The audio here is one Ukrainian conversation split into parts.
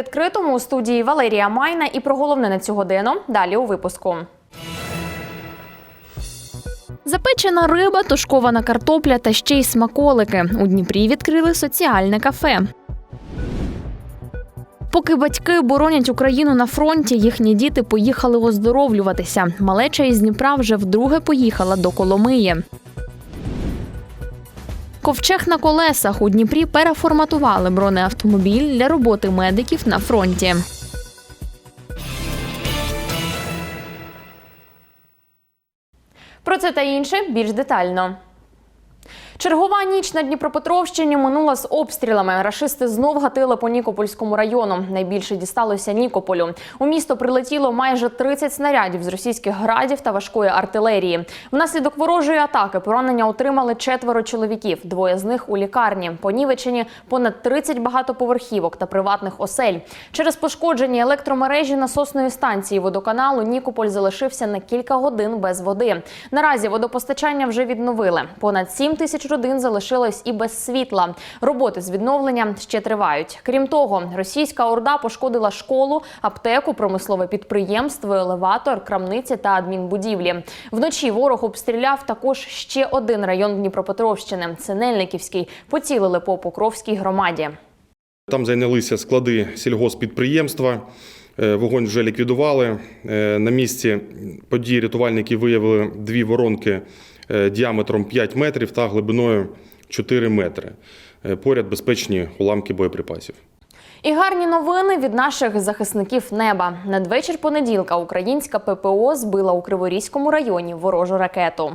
відкритому у студії Валерія Майна і про головне на цю годину. Далі у випуску. Запечена риба, тушкована картопля та ще й смаколики. У Дніпрі відкрили соціальне кафе. Поки батьки боронять Україну на фронті, їхні діти поїхали оздоровлюватися. Малеча із Дніпра вже вдруге поїхала до Коломиї. Ковчег на колесах у Дніпрі переформатували бронеавтомобіль для роботи медиків на фронті. Про це та інше більш детально. Чергова ніч на Дніпропетровщині минула з обстрілами. Рашисти знов гатили по Нікопольському району. Найбільше дісталося Нікополю. У місто прилетіло майже 30 снарядів з російських градів та важкої артилерії. Внаслідок ворожої атаки поранення отримали четверо чоловіків. Двоє з них у лікарні. Понівечені понад 30 багатоповерхівок та приватних осель. Через пошкоджені електромережі насосної станції водоканалу Нікополь залишився на кілька годин без води. Наразі водопостачання вже відновили. Понад 7 тисяч родин залишилось і без світла. Роботи з відновлення ще тривають. Крім того, російська орда пошкодила школу, аптеку, промислове підприємство, елеватор, крамниці та адмінбудівлі. Вночі ворог обстріляв також ще один район Дніпропетровщини Синельниківський. Поцілили по Покровській громаді. Там зайнялися склади сільгоспідприємства. Е, Вогонь вже ліквідували. Е, На місці події рятувальники виявили дві воронки діаметром 5 метрів та глибиною 4 метри. Е, Поряд безпечні уламки боєприпасів. І гарні новини від наших захисників неба. Надвечір понеділка українська ППО збила у Криворізькому районі ворожу ракету.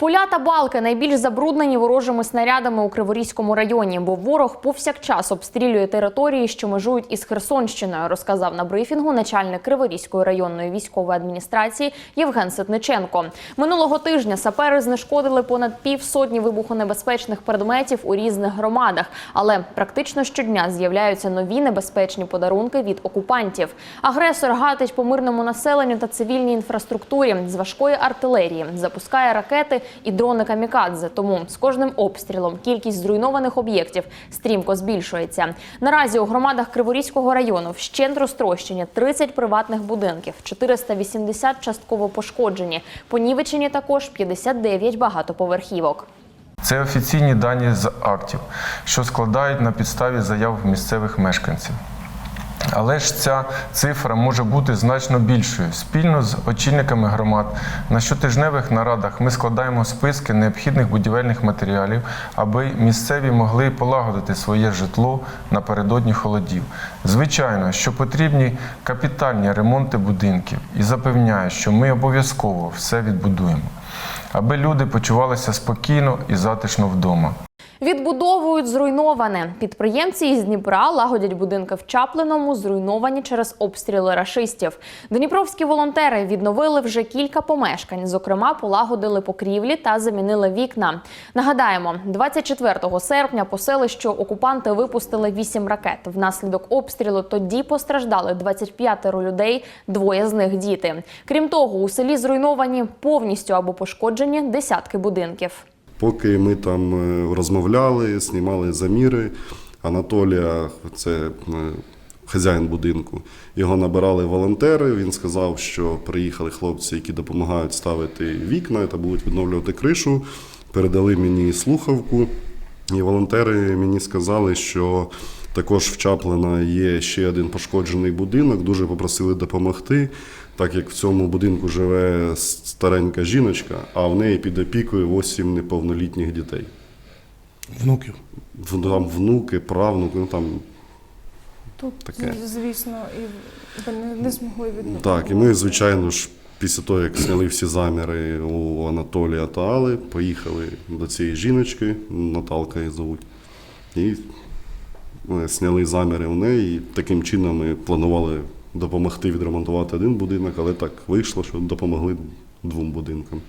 Поля та балки найбільш забруднені ворожими снарядами у Криворізькому районі, бо ворог повсякчас обстрілює території, що межують із Херсонщиною, розказав на брифінгу начальник Криворізької районної військової адміністрації Євген Ситниченко. Минулого тижня сапери знешкодили понад півсотні вибухонебезпечних предметів у різних громадах, але практично щодня з'являються нові небезпечні подарунки від окупантів. Агресор гатить по мирному населенню та цивільній інфраструктурі з важкої артилерії, запускає ракети і дрони камікадзе. Тому з кожним обстрілом кількість зруйнованих об'єктів стрімко збільшується. Наразі у громадах Криворізького району вщент розтрощені 30 приватних будинків, 480 частково пошкоджені. Понівечені також 59 багатоповерхівок. Це офіційні дані з актів, що складають на підставі заяв місцевих мешканців. Але ж ця цифра може бути значно більшою. Спільно з очільниками громад на щотижневих нарадах ми складаємо списки необхідних будівельних матеріалів, аби місцеві могли полагодити своє житло напередодні холодів. Звичайно, що потрібні капітальні ремонти будинків і запевняю, що ми обов'язково все відбудуємо, аби люди почувалися спокійно і затишно вдома. Відбудовують зруйноване. Підприємці із Дніпра лагодять будинки в Чаплиному, зруйновані через обстріли рашистів. Дніпровські волонтери відновили вже кілька помешкань. Зокрема, полагодили покрівлі та замінили вікна. Нагадаємо, 24 серпня по селищу окупанти випустили 8 ракет. Внаслідок обстрілу тоді постраждали 25 людей, двоє з них діти. Крім того, у селі зруйновані повністю або пошкоджені десятки будинків. Поки ми там е, розмовляли, знімали заміри, Анатолія, це е, хазяїн будинку, його набирали волонтери. Він сказав, що приїхали хлопці, які допомагають ставити вікна та будуть відновлювати кришу. Передали мені слухавку, і волонтери мені сказали, що також в Чаплина є ще один пошкоджений будинок. Дуже попросили допомогти, так як в цьому будинку живе старенька жіночка, а в неї під опікою 8 неповнолітніх дітей. Внуків. В- Там внуки, правнуки, ну там Тут, Таке. звісно, і вони не змогли відновити. так. І ми, звичайно ж, після того, як зняли всі заміри у Анатолія та Али, поїхали до цієї жіночки, Наталка її звуть, і ми зняли заміри у неї. І таким чином ми планували допомогти відремонтувати один будинок, але так вийшло, що допомогли двом будинкам.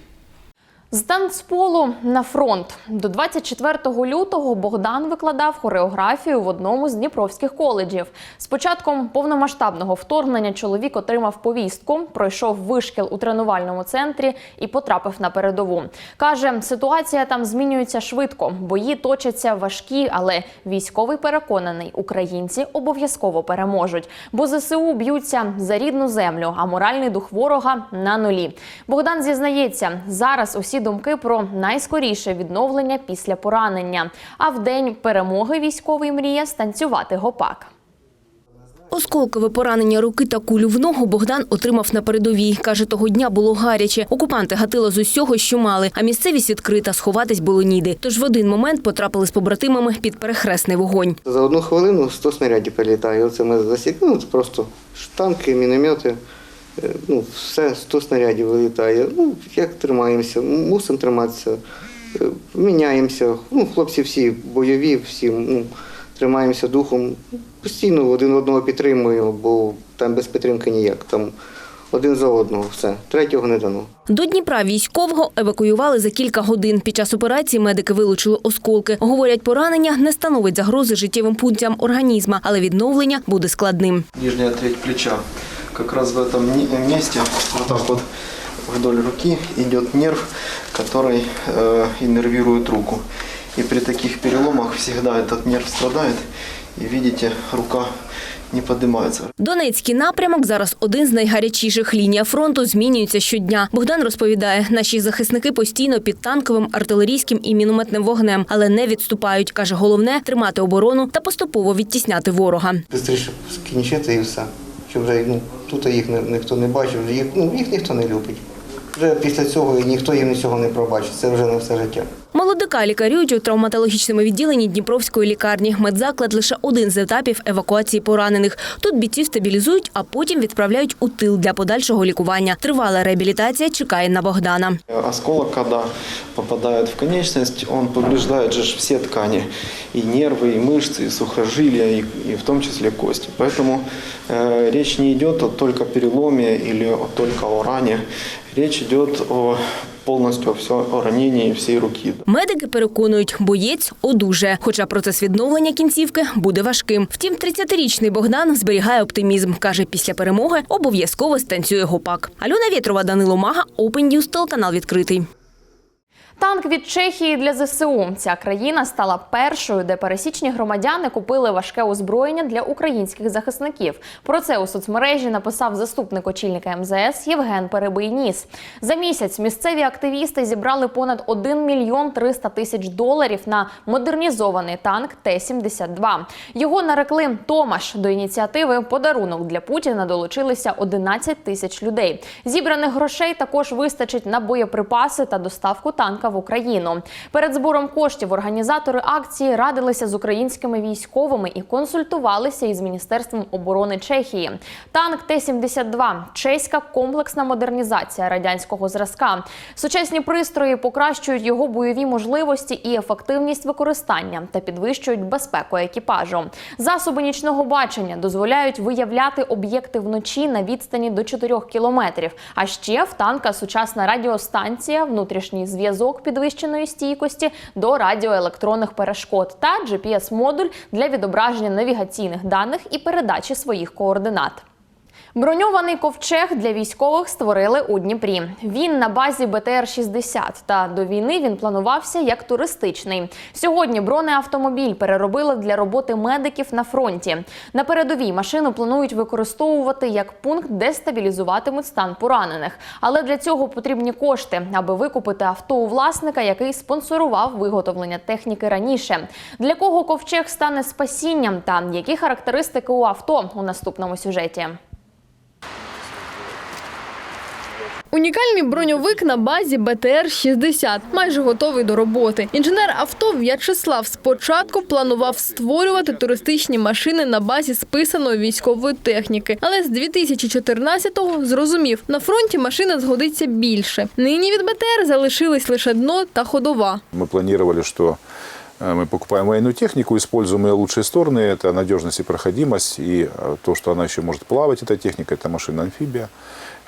З танцполу на фронт до 24 лютого Богдан викладав хореографію в одному з дніпровських коледжів. З початком повномасштабного вторгнення чоловік отримав повістку, пройшов вишкіл у тренувальному центрі і потрапив на передову. каже, ситуація там змінюється швидко. Бої точаться важкі, але військовий переконаний, українці обов'язково переможуть, бо ЗСУ б'ються за рідну землю, а моральний дух ворога на нулі. Богдан зізнається, зараз усі думки про найскоріше відновлення після поранення. А в день перемоги військовий мріє станцювати гопак. Осколкове поранення руки та кулю в ногу Богдан отримав на передовій. Каже, того дня було гаряче. Окупанти гатили з усього, що мали, а місцевість відкрита, сховатись було ніде. Тож в один момент потрапили з побратимами під перехресний вогонь. За одну хвилину 100 снарядів прилітає. Оце ми засікли, ну, це просто танки, міномети. Е, Ну, все 100 снарядів вилітає. Ну, як тримаємося, мусимо триматися, е, міняємося. Ну, хлопці всі бойові, всі ну, тримаємося духом. Постійно один одного підтримуємо, бо там без підтримки ніяк. Там один за одного, все. Третього не дано. До Дніпра військового евакуювали за кілька годин. Під час операції медики вилучили осколки. Говорять, поранення не становить загрози життєвим пунктам організма, але відновлення буде складним. нижняя треть плеча Как раз в этом ни- месте, вот так вот вдоль руки идет нерв, который э, иннервирует руку. И при таких переломах всегда этот нерв страдает. И видите, рука не поднимается. Донецький напрямок зараз один з найгарячіших. Лінія фронту змінюється щодня. Богдан розповідає, наші захисники постійно під танковим, артилерійським і мінометним вогнем, але не відступають. каже, головне тримати оборону та поступово відтісняти ворога. Бистріше скінчити і все. Щоб вже ну, тут їх ні- ніхто не бачив, їх, ну, їх ніхто не любить. Вже після цього і ніхто їм нічого не пробачить. Це вже на все життя. Молодика лікарюють у травматологічному відділенні Дніпровської лікарні. Медзаклад лише один з етапів евакуації поранених. Тут бійців стабілізують, а потім відправляють у тил для подальшого лікування. Тривала реабілітація чекає на Богдана. Осколок, когда попадает в конечность, он повреждает же все ткани. И нервы, и мышцы, и сухожилия, и, и в том числе кости. Поэтому э, речь не идет о только переломе или о, только о ране. Речь идет о полностью все, ранення і всі руки. Медики переконують, боєць одужає, хоча процес відновлення кінцівки буде важким. Втім, 30-річний Богдан зберігає оптимізм. Каже, після перемоги обов'язково станцює гопак. Альона Вєтрова, Данило Мага, Open News, телеканал відкритий. Танк від Чехії для ЗСУ. Ця країна стала першою, де пересічні громадяни купили важке озброєння для українських захисників. Про це у соцмережі написав заступник очільника МЗС Євген Перебийніс. За місяць місцеві активісти зібрали понад 1 мільйон 300 тисяч доларів на модернізований танк Т-72. Його нарекли Томаш. До ініціативи подарунок для Путіна долучилися 11 тисяч людей. Зібраних грошей також вистачить на боєприпаси та доставку танка в Україну. Перед збором коштів організатори акції радилися з українськими військовими і консультувалися із міністерством оборони Чехії. Танк Т-72 – чеська комплексна модернізація радянського зразка. Сучасні пристрої покращують його бойові можливості і ефективність використання та підвищують безпеку екіпажу. Засоби нічного бачення дозволяють виявляти об'єкти вночі на відстані до 4 кілометрів. А ще в танка сучасна радіостанція, внутрішній зв'язок підвищеної стійкості до радіоелектронних перешкод та GPS-модуль для відображення навігаційних даних і передачі своїх координат. Броньований ковчег для військових створили у Дніпрі. Він на базі БТР-60, та до війни він планувався як туристичний. Сьогодні бронеавтомобіль переробили для роботи медиків на фронті. На передовій машину планують використовувати як пункт, де стабілізуватимуть стан поранених. Але для цього потрібні кошти, аби викупити авто у власника, який спонсорував виготовлення техніки раніше. Для кого ковчег стане спасінням та які характеристики у авто у наступному сюжеті. Унікальний броньовик на базі БТР-60, майже готовий до роботи. Інженер авто В'ячеслав спочатку планував створювати туристичні машини на базі списаної військової техніки, але з 2014-го зрозумів, на фронті машина згодиться більше. Нині від БТР залишились лише дно та ходова. Мы планировали, что Э, Мы покупаем военную технику, используем ее лучшие стороны. Это надежность и проходимость, и э, то, что она еще может плавать, эта техника, это машина-амфибия.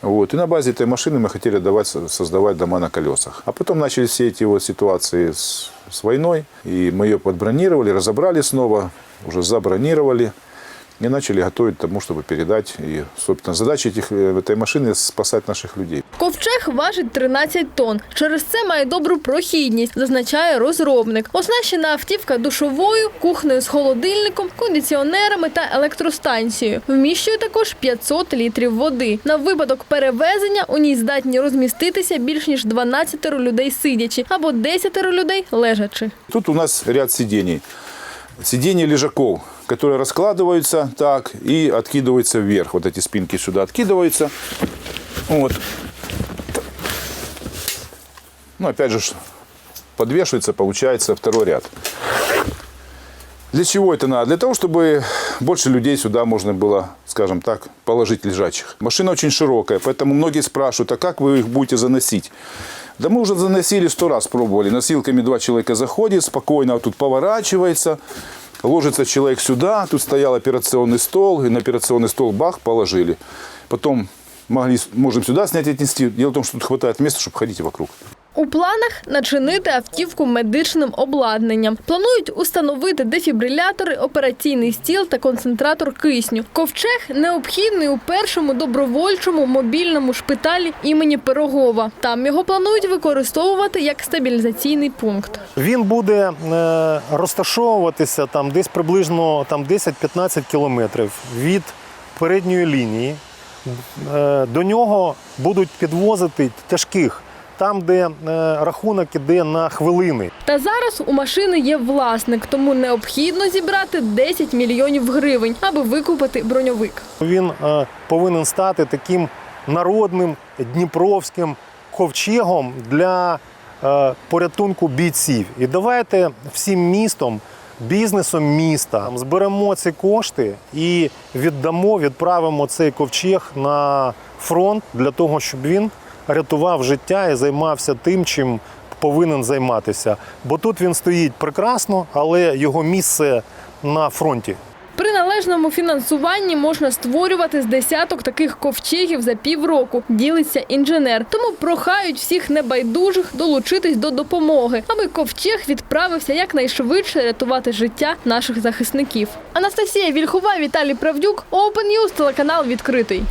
Вот. И на базе этой машины мы хотели давать, создавать дома на колесах. А потом начались все эти вот ситуации с, с войной, и мы ее подбронировали, разобрали снова, уже забронировали и начали готовить к тому, чтобы передать. И, собственно, задача этих, э, этой машины – спасать наших людей. Ковчег важить 13 тонн. Через це має добру прохідність, зазначає розробник. Оснащена автівка душовою, кухнею з холодильником, кондиціонерами та електростанцією. Вміщує також 500 літрів води. На випадок перевезення у ній здатні розміститися більш ніж 12 людей сидячи або 10 людей лежачи. Тут у нас ряд сидений. Сиденья лежаков, которые раскладываются так и откидываются вверх. Вот эти спинки сюда откидываются. Вот. Ну, опять же, подвешивается, получается второй ряд. Для чего это надо? Для того, чтобы больше людей сюда можно было, скажем так, положить лежачих. Машина очень широкая, поэтому многие спрашивают, а как вы их будете заносить? Да мы уже заносили сто раз, пробовали. Носилками два человека заходит, спокойно тут поворачивается, ложится человек сюда, тут стоял операционный стол, и на операционный стол бах, положили. Потом могли, можем сюда снять и отнести. Дело в том, что тут хватает места, чтобы ходить вокруг. У планах начинити автівку медичним обладнанням. Планують установити дефібрилятори, операційний стіл та концентратор кисню. Ковчег необхідний у першому добровольчому мобільному шпиталі імені Пирогова. Там його планують використовувати як стабілізаційний пункт. Він буде е, розташовуватися там десь приблизно там 10-15 кілометрів від передньої лінії. Е, До нього будуть підвозити тяжких, там, де е, рахунок іде на хвилини. Та зараз у машини є власник, тому необхідно зібрати 10 мільйонів гривень, аби викупити броньовик. Він е, повинен стати таким народним дніпровським ковчегом для е, порятунку бійців. І давайте всім містом, бізнесом міста зберемо ці кошти і віддамо, відправимо цей ковчег на фронт для того, щоб він рятував життя і займався тим, чим повинен займатися. Бо тут він стоїть прекрасно, але його місце на фронті. При належному фінансуванні можна створювати з десяток таких ковчегів за півроку, ділиться інженер. Тому прохають всіх небайдужих долучитись до допомоги, аби ковчег відправився якнайшвидше рятувати життя наших захисників. Анастасія Вільхова, Віталій Правдюк, Open News, телеканал відкритий.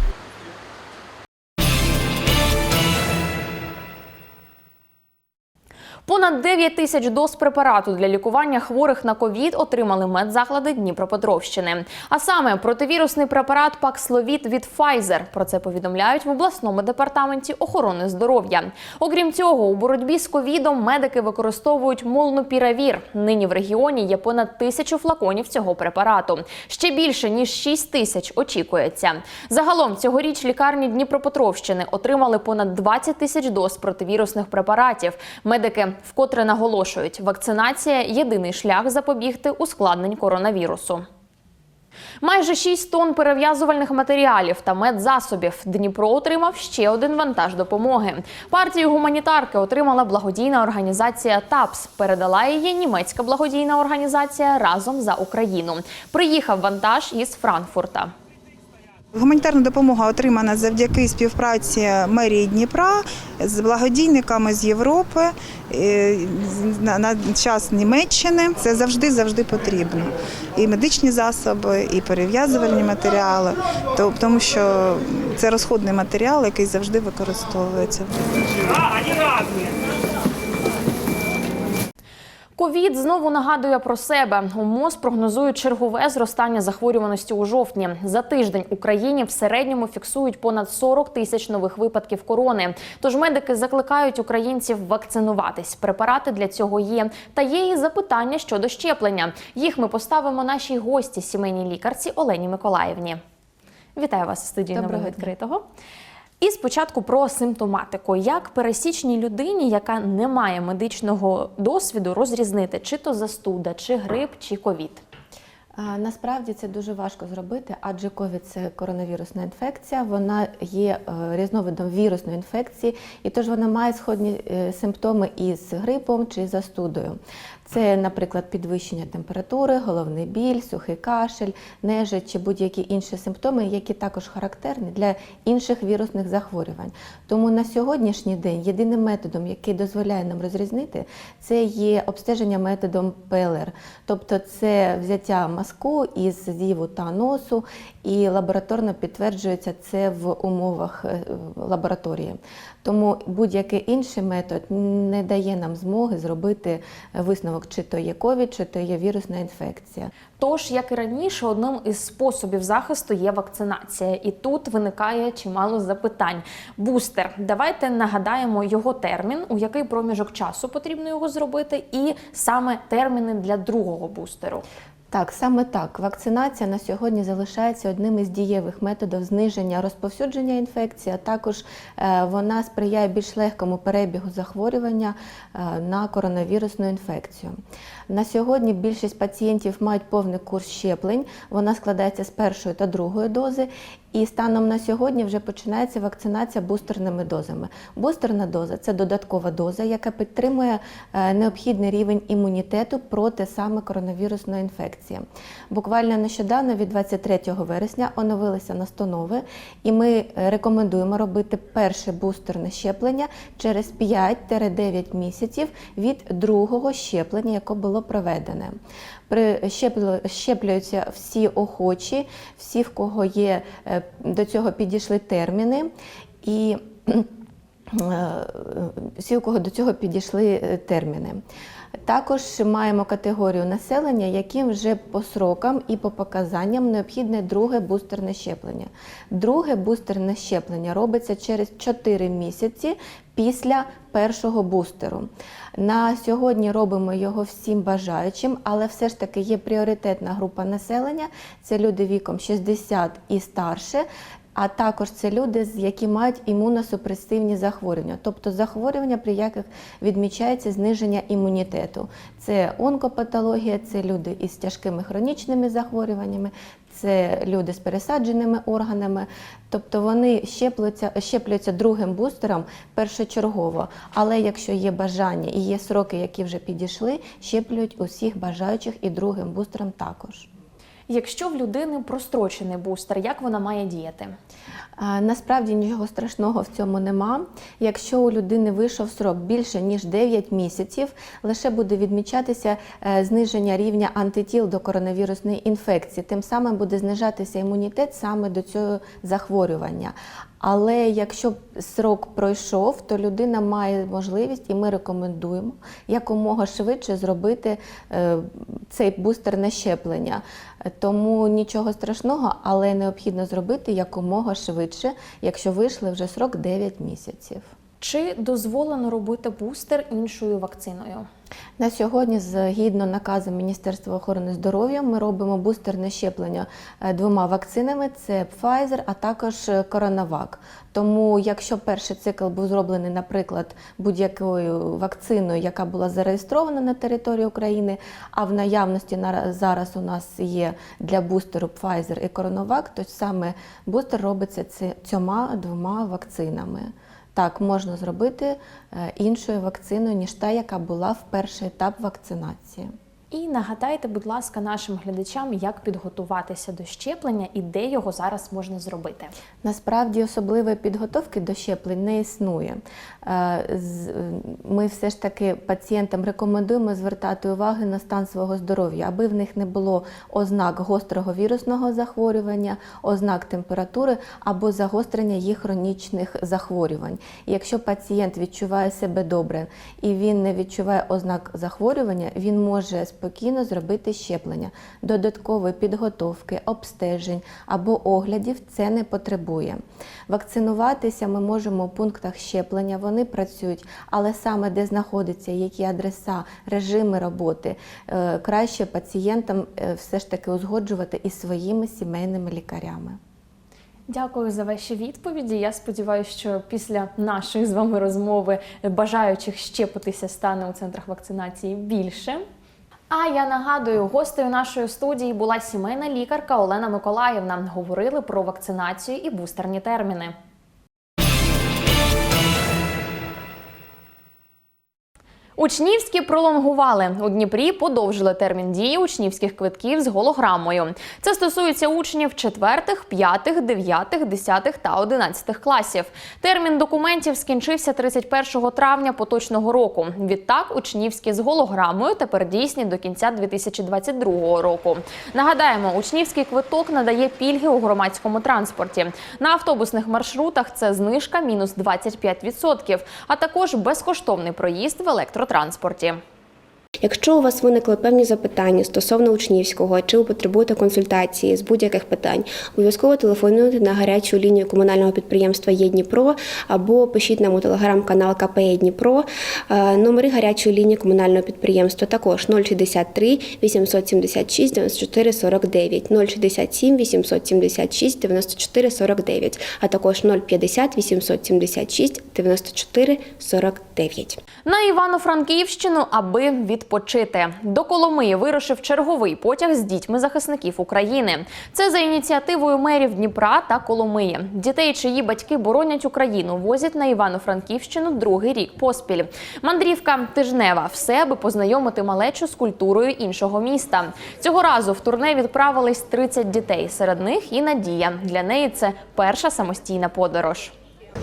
Понад 9 тисяч доз препарату для лікування хворих на ковід отримали медзаклади Дніпропетровщини. А саме противірусний препарат Паксловід від Pfizer. Про це повідомляють в обласному департаменті охорони здоров'я. Окрім цього, у боротьбі з ковідом медики використовують молнупіравір. Нині в регіоні є понад тисячу флаконів цього препарату. Ще більше ніж 6 тисяч очікується. Загалом цьогоріч лікарні Дніпропетровщини отримали понад 20 тисяч доз противірусних препаратів. Медики вкотре наголошують, вакцинація єдиний шлях запобігти ускладнень коронавірусу. Майже 6 тонн перев'язувальних матеріалів та медзасобів Дніпро отримав ще один вантаж допомоги. Партію гуманітарки отримала благодійна організація ТАПС. Передала її німецька благодійна організація разом за Україну. Приїхав вантаж із Франкфурта. Гуманітарна допомога отримана завдяки співпраці мерії Дніпра з благодійниками з Європи е, на, час Німеччини. Це завжди завжди потрібно. І медичні засоби, і перев'язувальні матеріали, то- тому що це розходний матеріал, який завжди використовується. Ковід знову нагадує про себе. У МОЗ прогнозують чергове зростання захворюваності у жовтні. За тиждень Україні в середньому фіксують понад 40 тисяч нових випадків корони. Тож медики закликають українців вакцинуватись. Препарати для цього є. Та є і запитання щодо щеплення. Їх ми поставимо нашій гості, сімейній лікарці Олені Миколаївні. Вітаю вас у студії Доброго нового дня. відкритого. І спочатку про симптоматику. Як пересічній людині, яка не має медичного досвіду, розрізнити, чи то застуда, чи грип, чи ковід? Насправді це дуже важко зробити, адже ковід це коронавірусна інфекція. Вона є е, різновидом вірусної інфекції, і тож вона має сходні е, симптоми із грипом чи застудою. Це, наприклад, підвищення температури, головний біль, сухий кашель, нежить чи будь-які інші симптоми, які також характерні для інших вірусних захворювань. Тому на сьогоднішній день єдиним методом, який дозволяє нам розрізнити, це є обстеження методом ПЛР, тобто це взяття мазку із зіву та носу, і лабораторно підтверджується це в умовах е, лабораторії. Тому будь-який інший метод не дає нам змоги зробити висновок, чи то є ковід, чи то є вірусна інфекція. Тож, як і раніше, одним із способів захисту є вакцинація, і тут виникає чимало запитань. Бустер, давайте нагадаємо його термін, у який проміжок часу потрібно його зробити, і саме терміни для другого бустеру. Так, саме так. Вакцинація на сьогодні залишається одним із дієвих методів зниження розповсюдження інфекції, а також е, вона сприяє більш легкому перебігу захворювання е, на коронавірусну інфекцію. На сьогодні більшість пацієнтів мають повний курс щеплень. Вона складається з першої та другої дози. І станом на сьогодні вже починається вакцинація бустерними дозами. Бустерна доза це додаткова доза, яка підтримує е, необхідний рівень імунітету проти саме коронавірусної інфекції. Буквально нещодавно, від 23 вересня, оновилися настанови, і ми е, рекомендуємо робити перше бустерне щеплення через 5-9 місяців від другого щеплення, яке було проведене. Щеплюються всі охочі, всі, в кого є е, до цього підійшли терміни, і е, всі, у кого до цього підійшли терміни. Також маємо категорію населення, яким вже по срокам і по показанням необхідне друге бустерне щеплення. Друге бустерне щеплення робиться через 4 місяці після першого бустеру. На сьогодні робимо його всім бажаючим, але все ж таки є пріоритетна група населення це люди віком 60 і старше. А також це люди, які мають імуносупресивні захворювання, тобто захворювання, при яких відмічається зниження імунітету. Це онкопатологія, це люди із тяжкими хронічними захворюваннями, це люди з пересадженими органами. Тобто вони щеплюються, щеплюються другим бустером першочергово. Але якщо є бажання і є сроки, які вже підійшли, щеплюють усіх бажаючих і другим бустером також. Якщо в людини прострочений бустер, як вона має діяти? Насправді нічого страшного в цьому нема. Якщо у людини вийшов срок більше ніж 9 місяців, лише буде відмічатися е, зниження рівня антитіл до коронавірусної інфекції. Тим самим буде знижатися імунітет саме до цього захворювання. Але якщо срок пройшов, то людина має можливість, і ми рекомендуємо якомога швидше зробити е, цей бустерне щеплення. Тому нічого страшного, але необхідно зробити якомога швидше, якщо вийшли вже срок 9 місяців. Чи дозволено робити бустер іншою вакциною? На сьогодні, згідно наказу Міністерства охорони здоров'я, ми робимо бустерне щеплення е, двома вакцинами: це Pfizer, а також е, CoronaVac. Тому, якщо перший цикл був зроблений, наприклад, будь-якою вакциною, яка була зареєстрована на території України, а в наявності на- зараз у нас є для бустеру Pfizer і CoronaVac, то саме бустер робиться цьома двома вакцинами. Так, можна зробити е, іншою вакциною, ніж та, яка була в перший етап вакцинації. І нагадайте, будь ласка, нашим глядачам, як підготуватися до щеплення і де його зараз можна зробити. Насправді особливої підготовки до щеплень не існує. Е, Ми все ж таки пацієнтам рекомендуємо звертати увагу на стан свого здоров'я, аби в них не було ознак гострого вірусного захворювання, ознак температури або загострення їх хронічних захворювань. І якщо пацієнт відчуває себе добре і він не відчуває ознак захворювання, він може спокійно зробити щеплення. Додаткової підготовки, обстежень або оглядів це не потребує. Вакцинуватися ми можемо у пунктах щеплення, вони працюють, але саме де знаходиться, які адреса, режими роботи, е, краще пацієнтам е, все ж таки узгоджувати із своїми сімейними лікарями. Дякую за ваші відповіді. Я сподіваюся, що після нашої з вами розмови бажаючих щепитися стане у центрах вакцинації більше. А я нагадую, гостею нашої студії була сімейна лікарка Олена Миколаївна. Говорили про вакцинацію і бустерні терміни. Учнівські пролонгували у Дніпрі. Подовжили термін дії учнівських квитків з голограмою. Це стосується учнів 4, 5, 9, 10 та 11 класів. Термін документів скінчився 31 травня поточного року. Відтак, учнівські з голограмою тепер дійсні до кінця 2022 року. Нагадаємо, учнівський квиток надає пільги у громадському транспорті. На автобусних маршрутах це знижка мінус 25%, а також безкоштовний проїзд в електротранспорті. Якщо у вас виникли певні запитання стосовно учнівського, чи ви потребуєте консультації з будь-яких питань, обов'язково телефонуйте на гарячу лінію комунального підприємства «Є Дніпро» або пишіть нам у телеграм-канал КПЄ Дніпро. Е, Номери гарячої лінії комунального підприємства також 063 876 94 49, 067 876 94 49, а також 050 876 94 49. На Івано-Франківщину, аби відпочити. До Коломиї вирушив черговий потяг з дітьми захисників України. Це за ініціативою мерів Дніпра та Коломиї. Дітей, чиї батьки боронять Україну, возять на Івано-Франківщину другий рік поспіль. Мандрівка тижнева, все аби познайомити малечу з культурою іншого міста. Цього разу в турне відправились 30 дітей. Серед них і Надія. Для неї це перша самостійна подорож.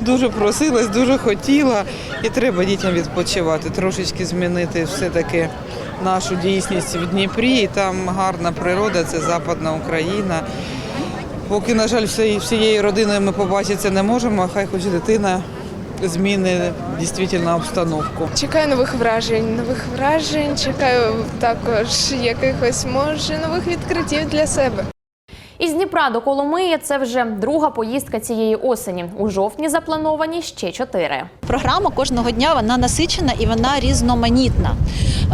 Дуже просилась, дуже хотіла, і треба дітям відпочивати, трошечки змінити все-таки нашу дійсність в Дніпрі. Там гарна природа, це Западна Україна. Поки, на жаль, всією родиною ми побачитися не можемо, хай хоч дитина зміни дійсно обстановку. Чекаю нових вражень, нових вражень, чекаю також якихось, може, нових відкриттів для себе. Із Дніпра до Коломиї це вже друга поїздка цієї осені. У жовтні заплановані ще чотири. Програма кожного дня вона насичена і вона різноманітна.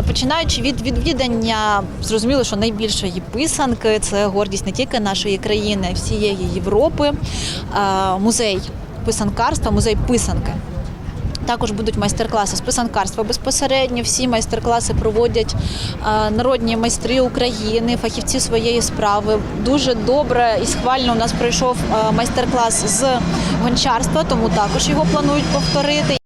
Починаючи від відвідання, зрозуміло, що найбільшої писанки це гордість не тільки нашої країни, всієї Європи. Музей писанкарства, музей писанки. Також будуть майстер-класи з писанкарства безпосередньо. Всі майстер-класи проводять е, народні майстри України, фахівці своєї справи. Дуже добре і схвально у нас пройшов е, майстер-клас з гончарства, тому також його планують повторити.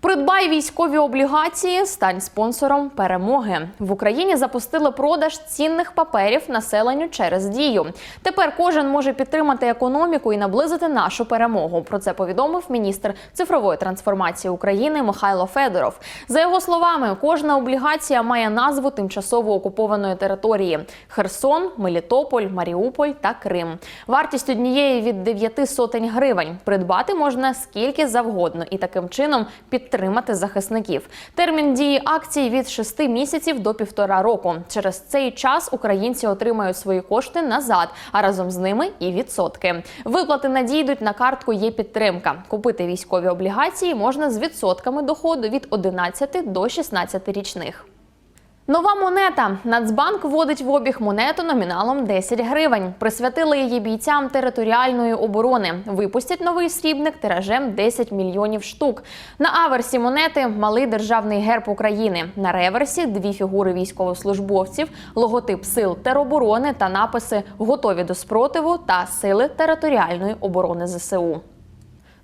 Придбай військові облігації, стань спонсором перемоги. В Україні запустили продаж цінних паперів населенню через дію. Тепер кожен може підтримати економіку і наблизити нашу перемогу. Про це повідомив міністр цифрової трансформації України Михайло Федоров. За його словами, кожна облігація має назву тимчасово окупованої території: Херсон, Мелітополь, Маріуполь та Крим. Вартість однієї від 9 сотень гривень. Придбати можна скільки завгодно і таким чином підтримати захисників. Термін дії акції від 6 місяців до півтора року. Через цей час українці отримають свої кошти назад, а разом з ними і відсотки. Виплати надійдуть на картку є підтримка. Купити військові облігації можна з відсотками доходу від 11 до 16 річних. Нова монета. Нацбанк вводить в обіг монету номіналом 10 гривень. Присвятили її бійцям територіальної оборони. Випустять новий срібник тиражем 10 мільйонів штук. На аверсі монети малий державний герб України. На реверсі дві фігури військовослужбовців, логотип сил тероборони та написи Готові до спротиву та Сили територіальної оборони ЗСУ.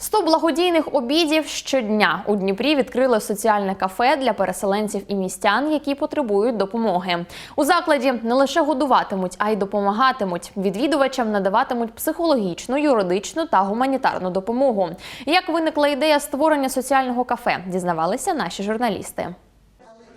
100 благодійних обідів щодня у Дніпрі відкрили соціальне кафе для переселенців і містян, які потребують допомоги. У закладі не лише годуватимуть, а й допомагатимуть. Відвідувачам надаватимуть психологічну, юридичну та гуманітарну допомогу. Як виникла ідея створення соціального кафе, дізнавалися наші журналісти.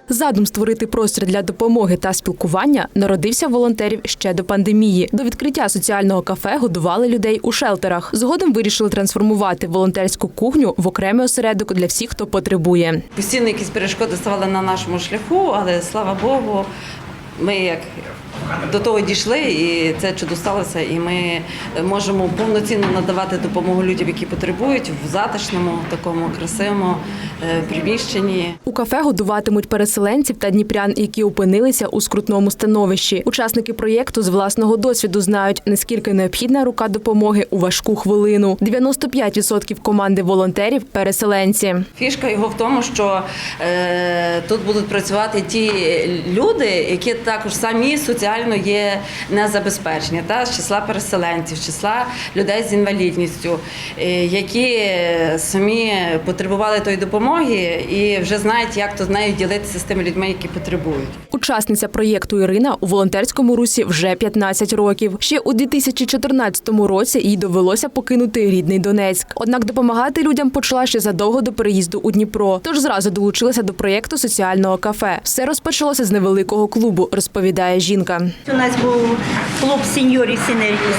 Задум створити простір для допомоги та спілкування народився волонтерів ще до пандемії. До відкриття соціального кафе годували людей у шелтерах. Згодом вирішили трансформувати волонтерську кухню в окремий осередок для всіх, хто потребує. Постійно якісь перешкоди ставали на нашому шляху, але слава Богу, ми як до того дійшли, і це чудо сталося. І ми можемо повноцінно надавати допомогу людям, які потребують в затишному, такому красивому е, приміщенні. У кафе годуватимуть переселенців та дніпрян, які опинилися у скрутному становищі. Учасники проєкту з власного досвіду знають, наскільки необхідна рука допомоги у важку хвилину. 95% команди волонтерів переселенці. Фішка його в тому, що е, тут будуть працювати ті люди, які також самі соціальні реально є незабезпечені, та з числа переселенців, з числа людей з інвалідністю, е, які е, самі потребували тої допомоги і вже знають, як то з нею ділитися з тими людьми, які потребують. Учасниця проєкту Ірина у волонтерському русі вже 15 років. Ще у 2014 році їй довелося покинути рідний Донецьк. Однак допомагати людям почала ще задовго до переїзду у Дніпро. Тож зразу долучилася до проєкту соціального кафе. Все розпочалося з невеликого клубу, розповідає жінка. У нас був клуб сеньорів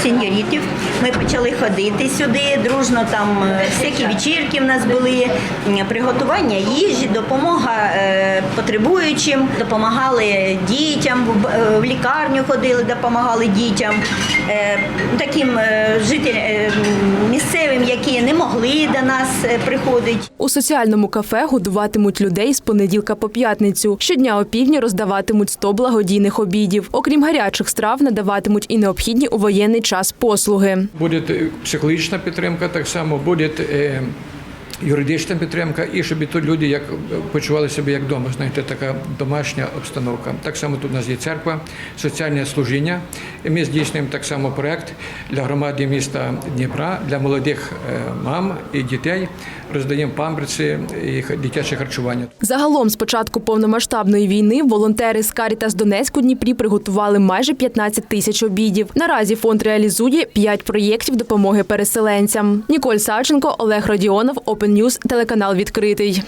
сеньорітів. Ми почали ходити сюди. Дружно там е, всякі вечірки в нас були, приготування їжі, допомога е, потребуючим, допомагали дітям, в е, в лікарню ходили, допомагали дітям, таким жителям місцевим, які не могли до нас приходити. У соціальному кафе годуватимуть людей з понеділка по п'ятницю. Щодня опівдні роздаватимуть 100 благодійних обідів. Окрім гарячих страв, надаватимуть і необхідні у воєнний час послуги. Буде е, психологічна підтримка, так само буде е, юридична підтримка, і щоб тут люди як е, почували себе як вдома. Знаєте, така домашня обстановка. Так само тут у нас є церква, соціальне служіння. Ми здійснюємо так само проект для громади міста Дніпра, для молодих мам і дітей. Роздаємо памперси і дитяче харчування. Загалом, з початку повномасштабної війни, волонтери з Карітас Донецьк у Дніпрі приготували майже 15 тисяч обідів. Наразі фонд реалізує 5 проєктів допомоги переселенцям. Ніколь Савченко, Олег Родіонов, Open News, телеканал відкритий.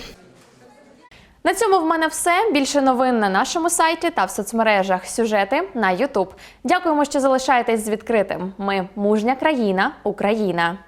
На цьому в мене все. Більше новин на нашому сайті та в соцмережах. Сюжети на Ютуб. Дякуємо, що залишаєтесь з відкритим. Ми мужня країна, Україна.